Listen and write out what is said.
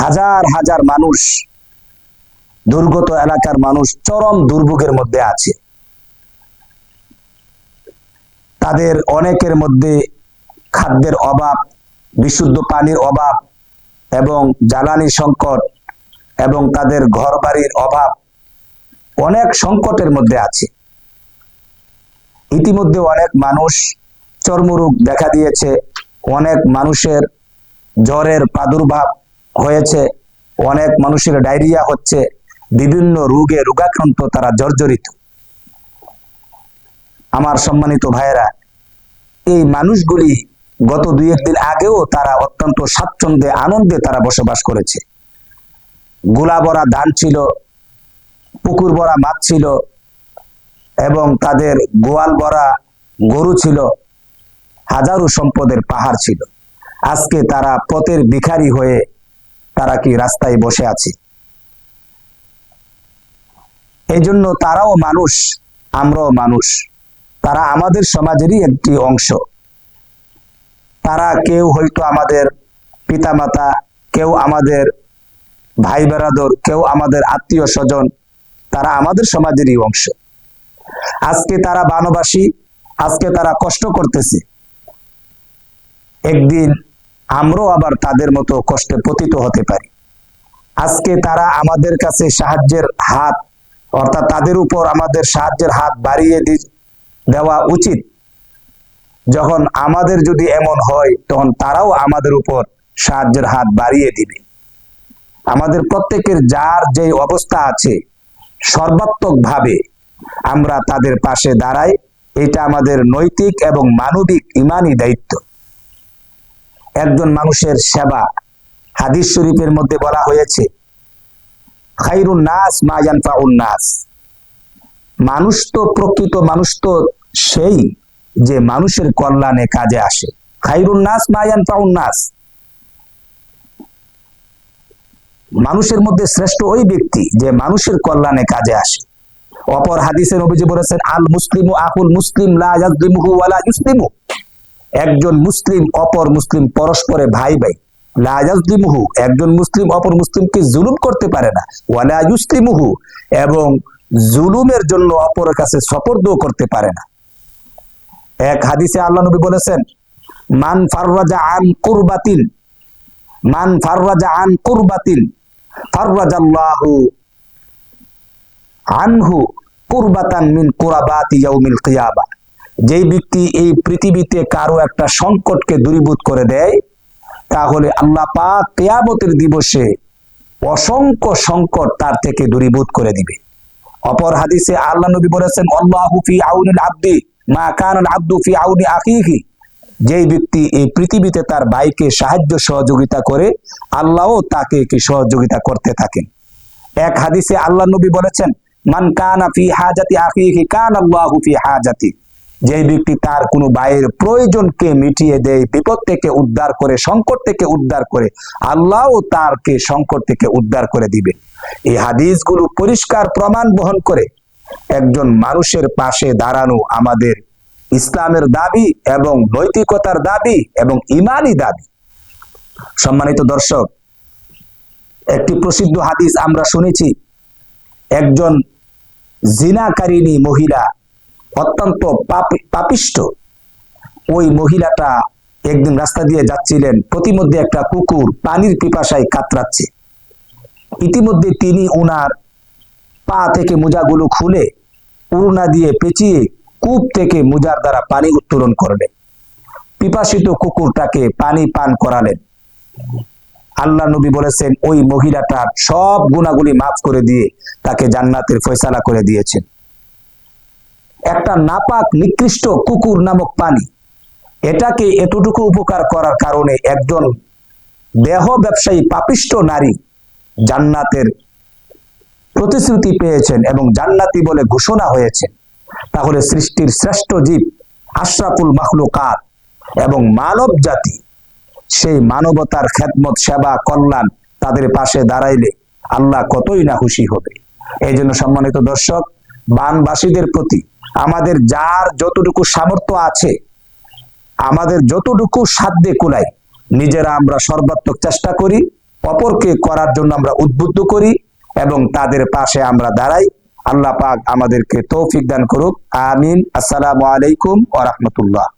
হাজার হাজার মানুষ, দুর্গত এলাকার মানুষ চরম দুর্ভোগের মধ্যে আছে। তাদের অনেকের মধ্যে খাদ্যের অভাব, বিশুদ্ধ পানির অভাব এবং জ্বালানি সংকট এবং তাদের ঘরবাড়ির অভাব অনেক সংকটের মধ্যে আছে। ইতিমধ্যে অনেক মানুষ চর্মরোগ দেখা দিয়েছে, অনেক মানুষের জ্বরের প্রাদুর্ভাব হয়েছে। অনেক মানুষের ডায়রিয়া হচ্ছে। বিভিন্ন রোগে রোগাক্রান্ত তারা জর্জরিত। আমার সম্মানিত ভাইয়েরা, এই মানুষগুলি গত দুই একদিন আগেও তারা অত্যন্ত স্বাচ্ছন্দ্যে, আনন্দে তারা বসবাস করেছে। গোলা ভরা ধান ছিল, পুকুর ভরা মাছ ছিল, এবং তাদের গোয়াল ভরা গরু ছিল, হাজারো সম্পদের পাহাড় ছিল। আজকে তারা পথের ভিখারি হয়ে তারা কি রাস্তায় বসে আছে? এই জন্য তারাও মানুষ, আমরাও মানুষ। তারা আমাদের সমাজেরই একটি অংশ। তারা কেউ হয়তো আমাদের পিতামাতা, কেউ আমাদের ভাই বেরাদর, কেউ আমাদের আত্মীয় স্বজন, তারা আমাদের সমাজেরই অংশ। আজকে তারা বানবাসী, আজকে তারা কষ্ট করতেছে। একদিন আমরাও আবার তাদের মতো কষ্টে পতিত হতে পারি। আজকে তারা আমাদের কাছে সাহায্যের হাত, অর্থাৎ তাদের উপর আমাদের সাহায্যের হাত বাড়িয়ে দেওয়া উচিত। যখন আমাদের যদি এমন হয়, তখন তারাও আমাদের উপর সাহায্যের হাত বাড়িয়ে দিবে। আমাদের প্রত্যেকের যার যে অবস্থা আছে সর্বাত্মক ভাবে আমরা তাদের পাশে দাঁড়াই, এটা আমাদের নৈতিক এবং মানবিক ইমানই দায়িত্ব। একজন মানুষের সেবা। হাদিস শরীফের মধ্যে বলা হয়েছে, খাইরুন নাস মা নাস। মানুষ তো প্রকৃত, মানুষ তো সেই যে মানুষের কল্যাণে কাজে আসে। খাইরুন নাস মা ইয়ানফাউন নাস। মানুষের মধ্যে শ্রেষ্ঠ ওই ব্যক্তি যে মানুষের কল্যাণে কাজে আসে। অপর হাদিসের অভিযোগ বলেছেন আল মুসলিম আকুল মুসলিম লা ইয়াজলিমুহু ওয়ালা ইউসলিমু। একজন মুসলিম অপর মুসলিম পরস্পরে ভাই ভাই। লা একজন মুসলিম অপর মুসলিমকে জুলুম করতে পারে না। ওয়ালা ইউসলিমুহু, এবং জুলুমের জন্য অপরের কাছে সপর্দও করতে পারে না। এক হাদিসে আল্লাহ নবী বলেছেন, মান ফাররাজা আন কুরবাতিন, মান ফাররাজা আন কুরবাতিন, ফাররাজাল্লাহু আনহু কুরবাতান মিন কুরাবাতি ইয়াউমিল কিয়ামা। যেই ব্যক্তি এই পৃথিবীতে কারও একটা সংকটকে দূরীভূত করে দেয়, তাহলে আল্লাহ পাক কিয়ামতের দিবসে অসংখ্য সংকট তার থেকে দূরীভূত করে দিবে। অপর হাদিসে আল্লাহ নবী বলেছেন, আল্লাহু ফি আউনিল আব্দি মা কানাল আব্দু ফি আউনি আখিহি। যেই ব্যক্তি এই পৃথিবীতে তার ভাইকে সাহায্য সহযোগিতা করে, আল্লাহও তাকে কি সহযোগিতা করতে থাকেন। এক হাদিসে আল্লাহ নবী বলেছেন, মান কানা ফি হাজাতি আখিহি কান আল্লাহু ফি হাজাতি। যে ব্যক্তি তার কোনো ভাইয়ের প্রয়োজনকে মিটিয়ে দেয়, বিপদ থেকে উদ্ধার করে, সংকট থেকে উদ্ধার করে, আল্লাহও তারকে সংকট থেকে উদ্ধার করে দিবে। এই হাদিসগুলো পরিষ্কার প্রমাণ বহন করে একজন মানুষের পাশে দাঁড়ানো আমাদের ইসলামের দাবি এবং নৈতিকতার দাবি এবং ইমানি দাবি। সম্মানিত দর্শক, একটি প্রসিদ্ধ হাদিস আমরা শুনেছি, একজন জিনাকারিনী মহিলা অত্যন্ত পাপিষ্ট। ওই মহিলাটা একদিন রাস্তা দিয়ে যাচ্ছিলেন, প্রতিমধ্যে একটা কুকুর পানির পিপাসায় কাতরাচ্ছে। ইতিমধ্যে তিনি ওনার পা থেকে মোজাগুলো খুলে উড়না দিয়ে পেঁচিয়ে কূপ থেকে মোজার দ্বারা পানি উত্তোলন করলেন। পিপাসিত কুকুরটাকে পানি পান করালেন। আল্লাহ নবী বলেছেন, ওই মহিলাটার সব গুণাগুলি মাফ করে দিয়ে তাকে জান্নাতের ফয়সালা করে দিয়েছেন। একটা নাপাক, নিকৃষ্ট কুকুর নামক পানি এটাকে এতটুকু উপকার করার কারণে একজন দেহ ব্যবসায়ী, পাপিষ্ট নারী জান্নাতের প্রতিশ্রুতি পেয়েছেন এবং জান্নাতি বলে ঘোষণা হয়েছে। তাহলে সৃষ্টির শ্রেষ্ঠ জীব আশরাফুল মাখলুকাত এবং মানব জাতি, সেই মানবতার খেদমত, সেবা, কল্যাণ তাদের পাশে দাঁড়াইলে আল্লাহ কতই না খুশি হবে। এই জন্য সম্মানিত দর্শক, বানবাসীদের প্রতি আমাদের যার যতটুকু সামর্থ্য আছে, আমাদের যতটুকু সাধ্যে কুলাই নিজেরা আমরা সর্বাত্মক চেষ্টা করি, অপরকে করার জন্য আমরা উদ্বুদ্ধ করি এবং তাদের পাশে আমরা দাঁড়াই। আল্লাহ পাক আমাদেরকে তৌফিক দান করুক। আমিন। আসসালামু আলাইকুম ওয়া রাহমাতুল্লাহ।